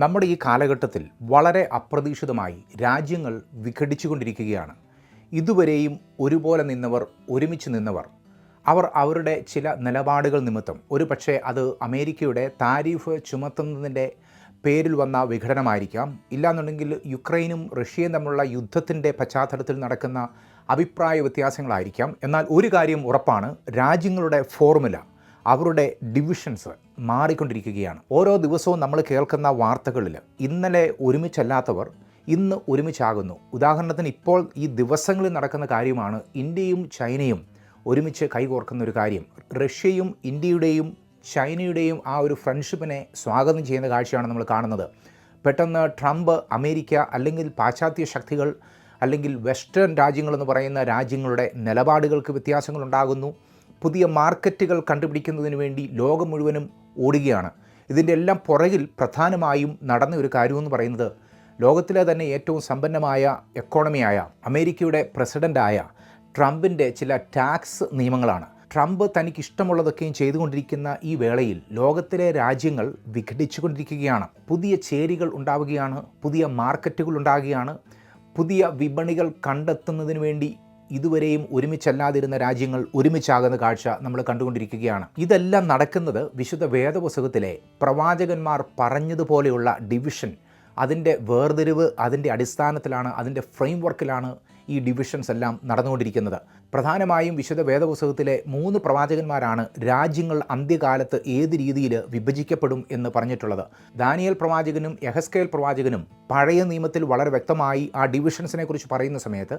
നമ്മുടെ ഈ കാലഘട്ടത്തിൽ വളരെ അപ്രതീക്ഷിതമായി രാജ്യങ്ങൾ വിഘടിച്ചുകൊണ്ടിരിക്കുകയാണ്. ഇതുവരെയും ഒരുപോലെ നിന്നവർ ഒരുമിച്ച് നിന്നവർ. അവർ അവരുടെ ചില നിലപാടുകൾ നിമിത്തം ഒരു പക്ഷേ അത് അമേരിക്കയുടെ താരിഫ് ചുമത്തുന്നതിന്റെ പേരിൽ വന്ന വിഘടനമായിരിക്കാം. ഇല്ലാന്നുണ്ടെങ്കിൽ യുക്രൈനും റഷ്യയും തമ്മിലുള്ള യുദ്ധത്തിന്റെ പശ്ചാത്തലത്തിൽ നടക്കുന്ന അഭിപ്രായ വ്യത്യാസങ്ങളായിരിക്കാം. എന്നാൽ ഒരു കാര്യം ഉറപ്പാണ് രാജ്യങ്ങളുടെ ഫോർമുല അവരുടെ ഡിവിഷൻസ് മാറിക്കൊണ്ടിരിക്കുകയാണ്. ഓരോ ദിവസവും നമ്മൾ കേൾക്കുന്ന വാർത്തകളിൽ ഇന്നലെ ഒരുമിച്ചല്ലാത്തവർ ഇന്ന് ഒരുമിച്ചാകുന്നു. ഉദാഹരണത്തിന് ഇപ്പോൾ ഈ ദിവസങ്ങളിൽ നടക്കുന്ന കാര്യമാണ് ഇന്ത്യയും ചൈനയും ഒരുമിച്ച് കൈകോർക്കുന്ന ഒരു കാര്യം. റഷ്യയും ഇന്ത്യയുടെയും ചൈനയുടെയും ആ ഒരു ഫ്രണ്ട്ഷിപ്പിനെ സ്വാഗതം ചെയ്യുന്ന കാഴ്ചയാണ് നമ്മൾ കാണുന്നത്. പെട്ടെന്ന് ട്രംപ് അമേരിക്ക അല്ലെങ്കിൽ പാശ്ചാത്യ ശക്തികൾ അല്ലെങ്കിൽ വെസ്റ്റേൺ രാജ്യങ്ങളെന്ന് പറയുന്ന രാജ്യങ്ങളുടെ നിലപാടുകൾക്ക് വ്യത്യാസങ്ങളുണ്ടാകുന്നു പുതിയ മാർക്കറ്റുകൾ കണ്ടുപിടിക്കുന്നതിന് വേണ്ടി ലോകം മുഴുവനും ഓടുകയാണ്. ഇതിന്റെ എല്ലാം പുറകിൽ പ്രധാനമായും നടന്ന ഒരു കാര്യമെന്ന് പറയുന്നത് ലോകത്തിലെ തന്നെ ഏറ്റവും സമ്പന്നമായ എക്കോണമിയായ അമേരിക്കയുടെ പ്രസിഡന്റായ ട്രംപിന്റെ ചില ടാക്സ് നിയമങ്ങളാണ്. ട്രംപ് തനിക്ക് ഇഷ്ടമുള്ളതൊക്കെയും ചെയ്തുകൊണ്ടിരിക്കുന്ന ഈ വേളയിൽ ലോകത്തിലെ രാജ്യങ്ങൾ വിഘടിച്ചുകൊണ്ടിരിക്കുകയാണ്. പുതിയ ചേരികൾ ഉണ്ടാവുകയാണ് പുതിയ മാർക്കറ്റുകൾ ഉണ്ടാകുകയാണ് പുതിയ വിപണികൾ കണ്ടെത്തുന്നതിന് വേണ്ടി ഇതുവരെയും ഒരുമിച്ചല്ലാതിരുന്ന രാജ്യങ്ങൾ ഒരുമിച്ചാകുന്ന കാഴ്ച നമ്മൾ കണ്ടുകൊണ്ടിരിക്കുകയാണ്. ഇതെല്ലാം നടക്കുന്നത് വിശുദ്ധ വേദപുസ്തകത്തിലെ പ്രവാചകന്മാർ പറഞ്ഞതുപോലെയുള്ള ഡിവിഷൻ. അതിന്റെ വേർതിരിവ് അതിന്റെ അടിസ്ഥാനത്തിലാണ് അതിന്റെ ഫ്രെയിം വർക്കിലാണ് ഈ ഡിവിഷൻസ് എല്ലാം നടന്നുകൊണ്ടിരിക്കുന്നത്. പ്രധാനമായും വിശുദ്ധ വേദപുസ്തകത്തിലെ മൂന്ന് പ്രവാചകന്മാരാണ് രാജ്യങ്ങൾ അന്ത്യകാലത്ത് ഏത് രീതിയിൽ വിഭജിക്കപ്പെടും എന്ന് പറഞ്ഞിട്ടുള്ളത്. ദാനിയൽ പ്രവാചകനും യഹസ്കേൽ പ്രവാചകനും പഴയ നിയമത്തിൽ വളരെ വ്യക്തമായി ആ ഡിവിഷൻസിനെ കുറിച്ച് പറയുന്ന സമയത്ത്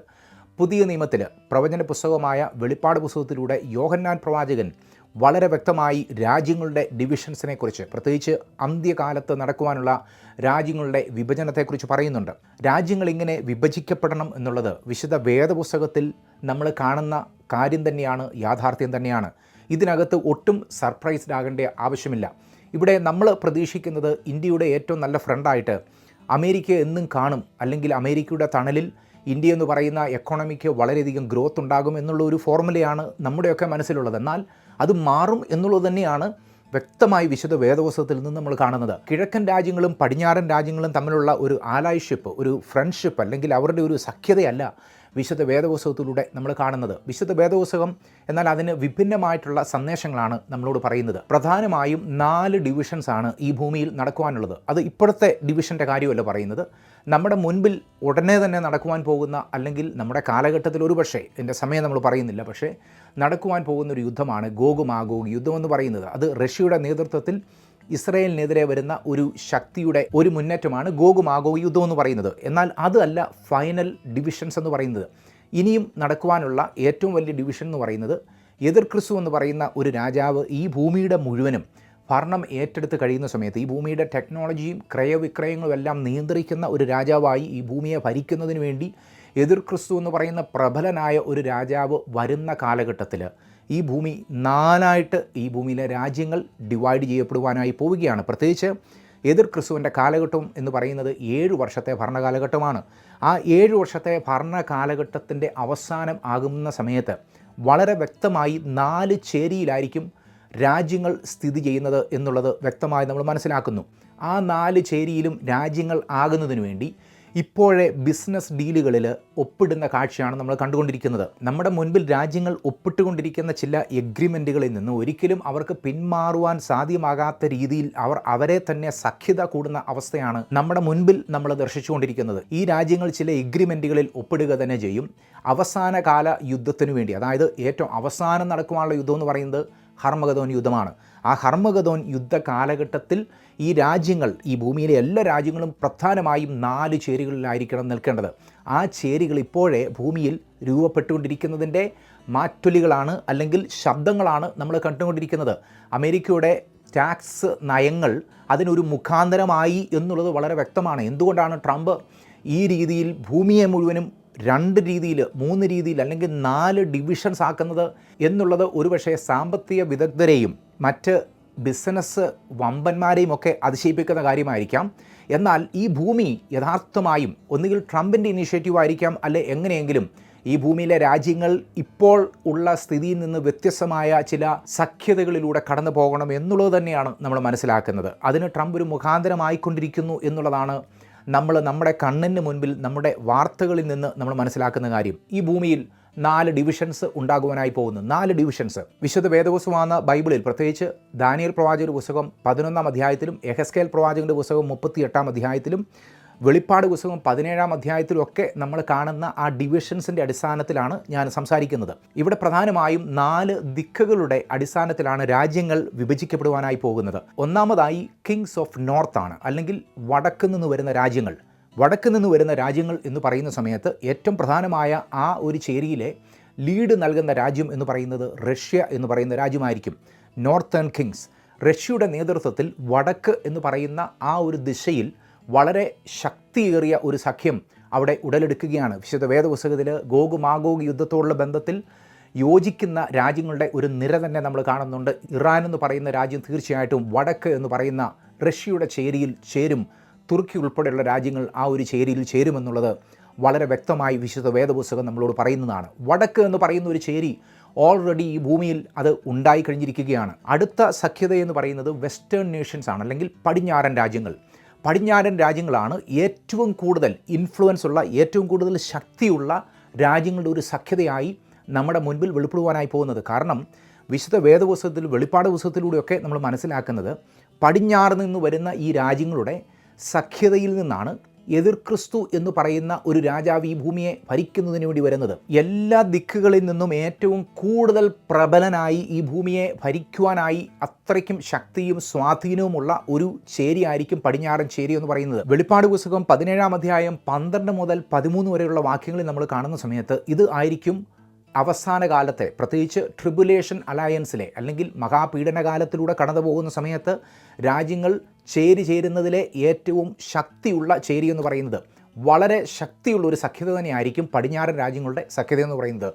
പുതിയ നിയമത്തിൽ പ്രവചന പുസ്തകമായ വെളിപ്പാട് പുസ്തകത്തിലൂടെ യോഹന്നാൻ പ്രവാചകൻ വളരെ വ്യക്തമായി രാജ്യങ്ങളുടെ ഡിവിഷൻസിനെ കുറിച്ച് പ്രത്യേകിച്ച് അന്ത്യകാലത്ത് നടക്കുവാനുള്ള രാജ്യങ്ങളുടെ വിഭജനത്തെക്കുറിച്ച് പറയുന്നുണ്ട്. രാജ്യങ്ങൾ ഇങ്ങനെ വിഭജിക്കപ്പെടണം എന്നുള്ളത് വിശുദ്ധ വേദപുസ്തകത്തിൽ നമ്മൾ കാണുന്ന കാര്യം തന്നെയാണ് യാഥാർത്ഥ്യം തന്നെയാണ്. ഇതിനകത്ത് ഒട്ടും സർപ്രൈസ്ഡ് ആകേണ്ട ആവശ്യമില്ല. ഇവിടെ നമ്മൾ പ്രതീക്ഷിക്കുന്നത് ഇന്ത്യയുടെ ഏറ്റവും നല്ല ഫ്രണ്ടായിട്ട് അമേരിക്ക എന്നും കാണും അല്ലെങ്കിൽ അമേരിക്കയുടെ തണലിൽ ഇന്ത്യ എന്ന് പറയുന്ന എക്കോണമിക്ക് വളരെയധികം ഗ്രോത്ത് ഉണ്ടാകും എന്നുള്ള ഒരു ഫോർമുലയാണ് നമ്മുടെയൊക്കെ മനസ്സിലുള്ളത്. എന്നാൽ അത് മാറും എന്നുള്ളത് തന്നെയാണ് വ്യക്തമായി വിശുദ്ധ വേദവസ്തത്തിൽ നിന്ന് നമ്മൾ കാണുന്നത്. കിഴക്കൻ രാജ്യങ്ങളും പടിഞ്ഞാറൻ രാജ്യങ്ങളും തമ്മിലുള്ള ഒരു ആലായ്ഷിപ്പ് ഒരു ഫ്രണ്ട്ഷിപ്പ് അല്ലെങ്കിൽ അവരുടെ ഒരു സഖ്യതയല്ല വിശുദ്ധ വേദപുസ്തകത്തിലൂടെ നമ്മൾ കാണുന്നത്. വിശുദ്ധ വേദപുസ്തകം എന്നാൽ അതിന് വിഭിന്നമായിട്ടുള്ള സന്ദേശങ്ങളാണ് നമ്മളോട് പറയുന്നത്. പ്രധാനമായും നാല് ഡിവിഷൻസ് ആണ് ഈ ഭൂമിയിൽ നടക്കുവാനുള്ളത്. അത് ഇപ്പോഴത്തെ ഡിവിഷന്റെ കാര്യമല്ല പറയുന്നത്. നമ്മുടെ മുൻപിൽ ഉടനെ തന്നെ നടക്കുവാൻ പോകുന്ന അല്ലെങ്കിൽ നമ്മുടെ കാലഘട്ടത്തിൽ ഒരു പക്ഷേ എന്റെ സമയം നമ്മൾ പറയുന്നില്ല പക്ഷേ നടക്കുവാൻ പോകുന്ന ഒരു യുദ്ധമാണ് ഗോഗുമാഗോഗ് യുദ്ധം എന്ന് പറയുന്നത്. അത് റഷ്യയുടെ നേതൃത്വത്തിൽ ഇസ്രയേലിനെതിരെ വരുന്ന ഒരു ശക്തിയുടെ ഒരു മുന്നേറ്റമാണ് ഗോഗുമാഗോ യുദ്ധം എന്ന് പറയുന്നത്. എന്നാൽ അതല്ല ഫൈനൽ ഡിവിഷൻസ് എന്ന് പറയുന്നത്. ഇനിയും നടക്കുവാനുള്ള ഏറ്റവും വലിയ ഡിവിഷൻ എന്ന് പറയുന്നത് എതിർ ക്രിസ്തു എന്ന് പറയുന്ന ഒരു രാജാവ് ഈ ഭൂമിയുടെ മുഴുവനും ഭരണം ഏറ്റെടുത്ത് കഴിയുന്ന സമയത്ത് ഈ ഭൂമിയുടെ ടെക്നോളജിയും ക്രയവിക്രയങ്ങളും എല്ലാം നിയന്ത്രിക്കുന്ന ഒരു രാജാവായി ഈ ഭൂമിയെ ഭരിക്കുന്നതിന് വേണ്ടി എതിർ ക്രിസ്തു എന്ന് പറയുന്ന പ്രബലനായ ഒരു രാജാവ് വരുന്ന കാലഘട്ടത്തിൽ ഈ ഭൂമി നാലായിട്ട് ഈ ഭൂമിയിലെ രാജ്യങ്ങൾ ഡിവൈഡ് ചെയ്യപ്പെടുവാനായി പോവുകയാണ്. പ്രത്യേകിച്ച് എതിർ ക്രിസ്തുവിന്റെ കാലഘട്ടം എന്ന് പറയുന്നത് ഏഴ് വർഷത്തെ ഭരണകാലഘട്ടമാണ്. ആ ഏഴ് വർഷത്തെ ഭരണകാലഘട്ടത്തിന്റെ അവസാനം ആകുന്ന സമയത്ത് വളരെ വ്യക്തമായി നാല് ചേരിയിലായിരിക്കും രാജ്യങ്ങൾ സ്ഥിതി ചെയ്യുന്നത് എന്നുള്ളത് വ്യക്തമായി നമ്മൾ മനസ്സിലാക്കുന്നു. ആ നാല് ചേരിയിലും രാജ്യങ്ങൾ ആകുന്നതിന് വേണ്ടി ഇപ്പോഴേ ബിസിനസ് ഡീലുകളിൽ ഒപ്പിടുന്ന കാഴ്ചയാണ് നമ്മൾ കണ്ടുകൊണ്ടിരിക്കുന്നത്. നമ്മുടെ മുൻപിൽ രാജ്യങ്ങൾ ഒപ്പിട്ടുകൊണ്ടിരിക്കുന്ന ചില എഗ്രിമെന്റുകളിൽ നിന്ന് ഒരിക്കലും അവർക്ക് പിന്മാറുവാൻ സാധ്യമാകാത്ത രീതിയിൽ അവർ അവരെ തന്നെ സഖ്യത കൂടുന്ന അവസ്ഥയാണ് നമ്മുടെ മുൻപിൽ നമ്മൾ ദർശിച്ചുകൊണ്ടിരിക്കുന്നത്. ഈ രാജ്യങ്ങൾ ചില എഗ്രിമെന്റുകളിൽ ഒപ്പിടുക തന്നെ ചെയ്യും. അവസാന കാല യുദ്ധത്തിനു വേണ്ടി അതായത് ഏറ്റവും അവസാനം നടക്കുവാനുള്ള യുദ്ധം എന്ന് പറയുന്നത് ഹർമഗതോൻ യുദ്ധമാണ്. ആ ഹർമഗതോൻ യുദ്ധ കാലഘട്ടത്തിൽ ഈ രാജ്യങ്ങൾ ഈ ഭൂമിയിലെ എല്ലാ രാജ്യങ്ങളും പ്രധാനമായും നാല് ചേരികളിലായിരിക്കണം നിൽക്കേണ്ടത്. ആ ചേരികൾ ഇപ്പോഴേ ഭൂമിയിൽ രൂപപ്പെട്ടുകൊണ്ടിരിക്കുന്നതിന്റെ മാറ്റൊലികളാണ് അല്ലെങ്കിൽ ശബ്ദങ്ങളാണ് നമ്മൾ കണ്ടുകൊണ്ടിരിക്കുന്നത്. അമേരിക്കയുടെ ടാക്സ് നയങ്ങൾ അതിനൊരു മുഖാന്തരമായി എന്നുള്ളത് വളരെ വ്യക്തമാണ്. എന്തുകൊണ്ടാണ് ട്രംപ് ഈ രീതിയിൽ ഭൂമിയെ മുഴുവനും രണ്ട് രീതിയിൽ മൂന്ന് രീതിയിൽ അല്ലെങ്കിൽ നാല് ഡിവിഷൻസ് ആക്കുന്നത് എന്നുള്ളത് ഒരുപക്ഷെ സാമ്പത്തിക വിദഗ്ധരെയും മറ്റ് ബിസിനസ് വമ്പന്മാരെയും ഒക്കെ അതിശയിപ്പിക്കുന്ന കാര്യമായിരിക്കാം. എന്നാൽ ഈ ഭൂമി യഥാർത്ഥമായും ഒന്നുകിൽ ട്രംപിന്റെ ഇനീഷ്യേറ്റീവ് ആയിരിക്കാം അല്ലെ എങ്ങനെയെങ്കിലും ഈ ഭൂമിയിലെ രാജ്യങ്ങൾ ഇപ്പോൾ ഉള്ള സ്ഥിതിയിൽ നിന്ന് വ്യത്യസ്തമായ ചില സഖ്യതകളിലൂടെ കടന്നു പോകണം എന്നുള്ളത് തന്നെയാണ് നമ്മൾ മനസ്സിലാക്കുന്നത്. അതിന് ട്രംപ് ഒരു മുഖാന്തരമായിക്കൊണ്ടിരിക്കുന്നു എന്നുള്ളതാണ് നമ്മൾ നമ്മുടെ കണ്ണിന് മുൻപിൽ നമ്മുടെ വാർത്തകളിൽ നിന്ന് നമ്മൾ മനസ്സിലാക്കുന്ന കാര്യം. ഈ ഭൂമിയിൽ നാല് ഡിവിഷൻസ് ഉണ്ടാകുവാനായി പോകുന്നു. നാല് ഡിവിഷൻസ് വിശുദ്ധ വേദപുസ്തകമാണ് ബൈബിളിൽ. പ്രത്യേകിച്ച് ദാനിയൽ പ്രവാചകന്റെ പുസ്തകം പതിനൊന്നാം അധ്യായത്തിലും എഹസ്കേൽ പ്രവാചകന്റെ പുസ്തകം മുപ്പത്തിയെട്ടാം അധ്യായത്തിലും വെളിപ്പാട് പുസ്തകം പതിനേഴാം അധ്യായത്തിലൊക്കെ നമ്മൾ കാണുന്ന ആ ഡിവിഷൻസിന്റെ അടിസ്ഥാനത്തിലാണ് ഞാൻ സംസാരിക്കുന്നത്. ഇവിടെ പ്രധാനമായും നാല് ദിക്കുകളുടെ അടിസ്ഥാനത്തിലാണ് രാജ്യങ്ങൾ വിഭജിക്കപ്പെടുവാനായി പോകുന്നത്. ഒന്നാമതായി കിങ്സ് ഓഫ് നോർത്ത് ആണ് അല്ലെങ്കിൽ വടക്ക് നിന്ന് വരുന്ന രാജ്യങ്ങൾ. വടക്ക് നിന്ന് വരുന്ന രാജ്യങ്ങൾ എന്ന് പറയുന്ന സമയത്ത് ഏറ്റവും പ്രധാനമായ ആ ഒരു ചേരിയിലെ ലീഡ് നൽകുന്ന രാജ്യം എന്ന് പറയുന്നത് റഷ്യ എന്ന് പറയുന്ന രാജ്യമായിരിക്കും നോർത്തേൺ കിങ്സ് റഷ്യയുടെ നേതൃത്വത്തിൽ വടക്ക് എന്ന് പറയുന്ന ആ ഒരു ദിശയിൽ വളരെ ശക്തിയേറിയ ഒരു സഖ്യം അവിടെ ഉടലെടുക്കുകയാണ്. വിശുദ്ധ വേദപുസ്തകത്തിൽ ഗോഗു മാഗോഗ് യുദ്ധത്തോടുള്ള ബന്ധത്തിൽ യോജിക്കുന്ന രാജ്യങ്ങളുടെ ഒരു നിര തന്നെ നമ്മൾ കാണുന്നുണ്ട്. ഇറാൻ എന്ന് പറയുന്ന രാജ്യം തീർച്ചയായിട്ടും വടക്ക് എന്ന് പറയുന്ന റഷ്യയുടെ ചേരിയിൽ ചേരും. തുർക്കി ഉൾപ്പെടെയുള്ള രാജ്യങ്ങൾ ആ ഒരു ചേരിയിൽ ചേരുമെന്നുള്ളത് വളരെ വ്യക്തമായി വിശുദ്ധ വേദപുസ്തകം നമ്മളോട് പറയുന്നതാണ്. വടക്ക് എന്ന് പറയുന്ന ഒരു ചേരി ഓൾറെഡി ഈ ഭൂമിയിൽ അത് ഉണ്ടായി കഴിഞ്ഞിരിക്കുകയാണ്. അടുത്ത സഖ്യത എന്ന് പറയുന്നത് വെസ്റ്റേൺ നേഷൻസ് ആണ് അല്ലെങ്കിൽ പടിഞ്ഞാറൻ രാജ്യങ്ങൾ. പടിഞ്ഞാറൻ രാജ്യങ്ങളാണ് ഏറ്റവും കൂടുതൽ ഇൻഫ്ലുവൻസ് ഉള്ള ഏറ്റവും കൂടുതൽ ശക്തിയുള്ള രാജ്യങ്ങളുടെ ഒരു സഖ്യതയായി നമ്മുടെ മുൻപിൽ വെളിപ്പെടുവാനായി പോകുന്നത്. കാരണം വിശുദ്ധ വേദപുസ്തകത്തിൽ വെളിപ്പാട് പുസ്തകത്തിലൂടെയൊക്കെ നമ്മൾ മനസ്സിലാക്കുന്നത് പടിഞ്ഞാറ് നിന്ന് വരുന്ന ഈ രാജ്യങ്ങളുടെ സഖ്യതയിൽ നിന്നാണ് എതിർ ക്രിസ്തു എന്ന് പറയുന്ന ഒരു രാജാവ് ഈ ഭൂമിയെ ഭരിക്കുന്നതിന് വേണ്ടി വരുന്നത്. എല്ലാ ദിക്കുകളിൽ നിന്നും ഏറ്റവും കൂടുതൽ പ്രബലനായി ഈ ഭൂമിയെ ഭരിക്കുവാനായി അത്രയ്ക്കും ശക്തിയും സ്വാധീനവുമുള്ള ഒരു ചേരിയായിരിക്കും പടിഞ്ഞാറൻ ചേരി എന്ന് പറയുന്നത്. വെളിപ്പാട് പുസ്തകം പതിനേഴാം അധ്യായം പന്ത്രണ്ട് മുതൽ പതിമൂന്ന് വരെയുള്ള വാക്യങ്ങളിൽ നമ്മൾ കാണുന്ന സമയത്ത് ഇത് ആയിരിക്കും അവസാന കാലത്തെ പ്രത്യേകിച്ച് ട്രിബുലേഷൻ അലയൻസിലെ അല്ലെങ്കിൽ മഹാപീഡനകാലത്തിലൂടെ കടന്നു പോകുന്ന സമയത്ത് രാജ്യങ്ങൾ ചേരി ചേരുന്നതിലെ ഏറ്റവും ശക്തിയുള്ള ചേരി എന്ന് പറയുന്നത് വളരെ ശക്തിയുള്ള ഒരു സഖ്യത തന്നെയായിരിക്കും പടിഞ്ഞാറൻ രാജ്യങ്ങളുടെ സഖ്യത എന്ന് പറയുന്നത്.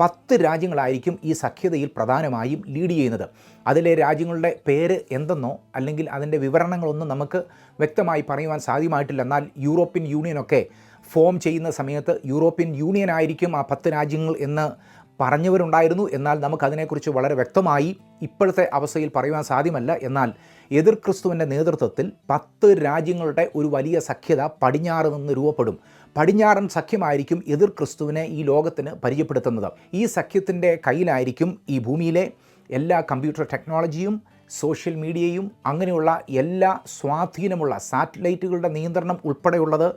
പത്ത് രാജ്യങ്ങളായിരിക്കും ഈ സഖ്യതയിൽ പ്രധാനമായും ലീഡ് ചെയ്യുന്നത്. അതിലെ രാജ്യങ്ങളുടെ പേര് എന്തെന്നോ അല്ലെങ്കിൽ അതിന്റെ വിവരണങ്ങളൊന്നും നമുക്ക് വ്യക്തമായി പറയുവാൻ സാധ്യമായിട്ടില്ല. എന്നാൽ യൂറോപ്യൻ യൂണിയനൊക്കെ ഫോം ചെയ്യുന്ന സമയത്ത് യൂറോപ്യൻ യൂണിയൻ ആയിരിക്കും ആ പത്ത് രാജ്യങ്ങൾ എന്ന് പറഞ്ഞവരുണ്ടായിരുന്നു. എന്നാൽ നമുക്കതിനെക്കുറിച്ച് വളരെ വ്യക്തമായി ഇപ്പോഴത്തെ അവസ്ഥയിൽ പറയുവാൻ സാധ്യമല്ല. എന്നാൽ എതിർ ക്രിസ്തുവിന്റെ നേതൃത്വത്തിൽ പത്ത് രാജ്യങ്ങളുടെ ഒരു വലിയ സഖ്യത പടിഞ്ഞാറ് നിന്ന് രൂപപ്പെടും. പടിഞ്ഞാറൻ സഖ്യമായിരിക്കും എതിർ ക്രിസ്തുവിനെ ഈ ലോകത്തിന് പരിചയപ്പെടുത്തുന്നത്. ഈ സഖ്യത്തിന്റെ കയ്യിലായിരിക്കും ഈ ഭൂമിയിലെ എല്ലാ കമ്പ്യൂട്ടർ ടെക്നോളജിയും സോഷ്യൽ മീഡിയയും അങ്ങനെയുള്ള എല്ലാ സ്വാധീനമുള്ള സാറ്റലൈറ്റുകളുടെ നിയന്ത്രണം ഉൾപ്പെടെയുള്ളത്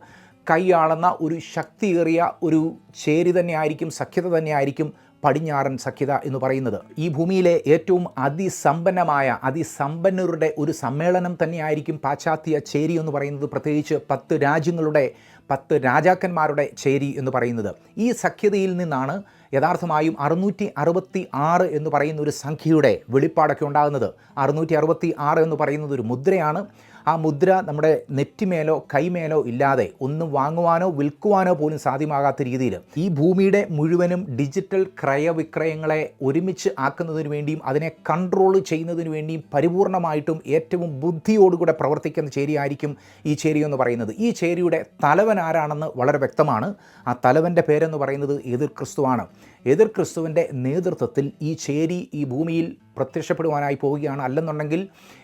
കൈയാളുന്ന ഒരു ശക്തിയേറിയ ഒരു ചേരി തന്നെയായിരിക്കും സഖ്യത തന്നെയായിരിക്കും പടിഞ്ഞാറൻ സഖ്യത എന്ന് പറയുന്നത്. ഈ ഭൂമിയിലെ ഏറ്റവും അതിസമ്പന്നമായ അതിസമ്പന്നരുടെ ഒരു സമ്മേളനം തന്നെയായിരിക്കും പാശ്ചാത്യ ചേരി എന്ന് പറയുന്നത് പ്രത്യേകിച്ച് പത്ത് രാജ്യങ്ങളുടെ പത്ത് രാജാക്കന്മാരുടെ ചേരി എന്ന് പറയുന്നത്. ഈ സഖ്യതയിൽ നിന്നാണ് യഥാർത്ഥമായും അറുന്നൂറ്റി അറുപത്തി ആറ് എന്ന് പറയുന്ന ഒരു സംഖ്യയുടെ വെളിപ്പാടൊക്കെ ഉണ്ടാകുന്നത്. അറുന്നൂറ്റി അറുപത്തി ആറ് എന്ന് പറയുന്നത് ഒരു മുദ്രയാണ്. ആ മുദ്ര നമ്മുടെ നെറ്റിമേലോ കൈമേലോ ഇല്ലാതെ ഒന്നും വാങ്ങുവാനോ വിൽക്കുവാനോ പോലും സാധ്യമാകാത്ത രീതിയിൽ ഈ ഭൂമിയുടെ മുഴുവനും ഡിജിറ്റൽ ക്രയവിക്രയങ്ങളെ ഒരുമിച്ച് ആക്കുന്നതിന് വേണ്ടിയും അതിനെ കൺട്രോൾ ചെയ്യുന്നതിന് വേണ്ടിയും പരിപൂർണമായിട്ടും ഏറ്റവും ബുദ്ധിയോടുകൂടെ പ്രവർത്തിക്കുന്ന ചേരിയായിരിക്കും ഈ ചേരി എന്ന് പറയുന്നത്. ഈ ചേരിയുടെ തലവൻ ആരാണെന്ന് വളരെ വ്യക്തമാണ്. ആ തലവന്റെ പേരെന്ന് പറയുന്നത് എതിർ ക്രിസ്തുവാണ് എതിർ ക്രിസ്തുവിന്റെ നേതൃത്വത്തിൽ ഈ ചേരി ഈ ഭൂമിയിൽ പ്രത്യക്ഷപ്പെടുവാനായി പോവുകയാണ് അല്ലെന്നുണ്ടെങ്കിൽ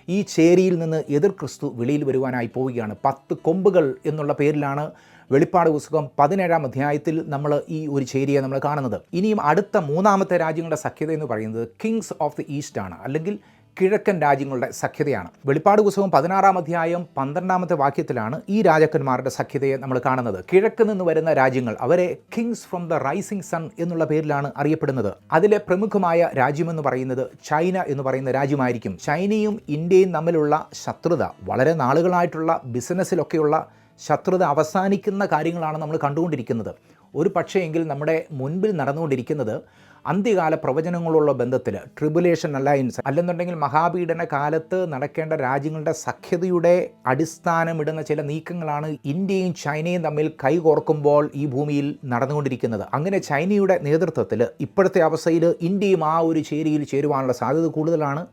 ഈ ചേരിയിൽ നിന്ന് എതിർ ക്രിസ്തു വെളിയിൽ വരുവാനായി പോവുകയാണ്. പത്ത് കൊമ്പുകൾ എന്നുള്ള പേരിലാണ് വെളിപ്പാട് പുസ്തകം പതിനേഴാം അധ്യായത്തിൽ നമ്മൾ ഈ ഒരു ചേരിയെ നമ്മൾ കാണുന്നത്. ഇനിയും അടുത്ത മൂന്നാമത്തെ രാജ്യങ്ങളുടെ സഖ്യത എന്ന് പറയുന്നത് കിങ്സ് ഓഫ് ദി ഈസ്റ്റ് ആണ്. അല്ലെങ്കിൽ കിഴക്കൻ രാജ്യങ്ങളുടെ സഖ്യതയാണ്. വെളിപ്പാട് പുസ്തകം പതിനാറാം അധ്യായം പന്ത്രണ്ടാമത്തെ വാക്യത്തിലാണ് ഈ രാജാക്കന്മാരുടെ സഖ്യതയെ നമ്മൾ കാണുന്നത്. കിഴക്ക് നിന്ന് വരുന്ന രാജ്യങ്ങൾ അവരെ kings from the rising sun എന്നുള്ള പേരിലാണ് അറിയപ്പെടുന്നത്. അതിലെ പ്രമുഖമായ രാജ്യമെന്ന് പറയുന്നത് ചൈന എന്ന് പറയുന്ന രാജ്യമായിരിക്കും. ചൈനയും ഇന്ത്യയും തമ്മിലുള്ള ശത്രുത വളരെ നാളുകളായിട്ടുള്ള ബിസിനസ്സിലൊക്കെയുള്ള ശത്രുത അവസാനിക്കുന്ന കാര്യങ്ങളാണ് നമ്മൾ കണ്ടുകൊണ്ടിരിക്കുന്നത്. ഒരു പക്ഷേ എങ്കിൽ നമ്മുടെ മുൻപിൽ നടന്നുകൊണ്ടിരിക്കുന്നത് അന്ത്യകാല പ്രവചനങ്ങളുള്ള ബന്ധത്തിൽ ട്രിബുലേഷൻ അലയൻസ് അല്ലെന്നുണ്ടെങ്കിൽ മഹാപീഡന കാലത്ത് നടക്കേണ്ട രാജ്യങ്ങളുടെ സഖ്യതയുടെ അടിസ്ഥാനമിടുന്ന ചില നീക്കങ്ങളാണ് ഇന്ത്യയും ചൈനയും തമ്മിൽ കൈകോർക്കുമ്പോൾ ഈ ഭൂമിയിൽ നടന്നുകൊണ്ടിരിക്കുന്നത്. അങ്ങനെ ചൈനയുടെ നേതൃത്വത്തിൽ ഇപ്പോഴത്തെ അവസ്ഥയിൽ ഇന്ത്യയും ആ ഒരു ചേരിയിൽ ചേരുവാനുള്ള സാധ്യത കൂടുതലാണ്.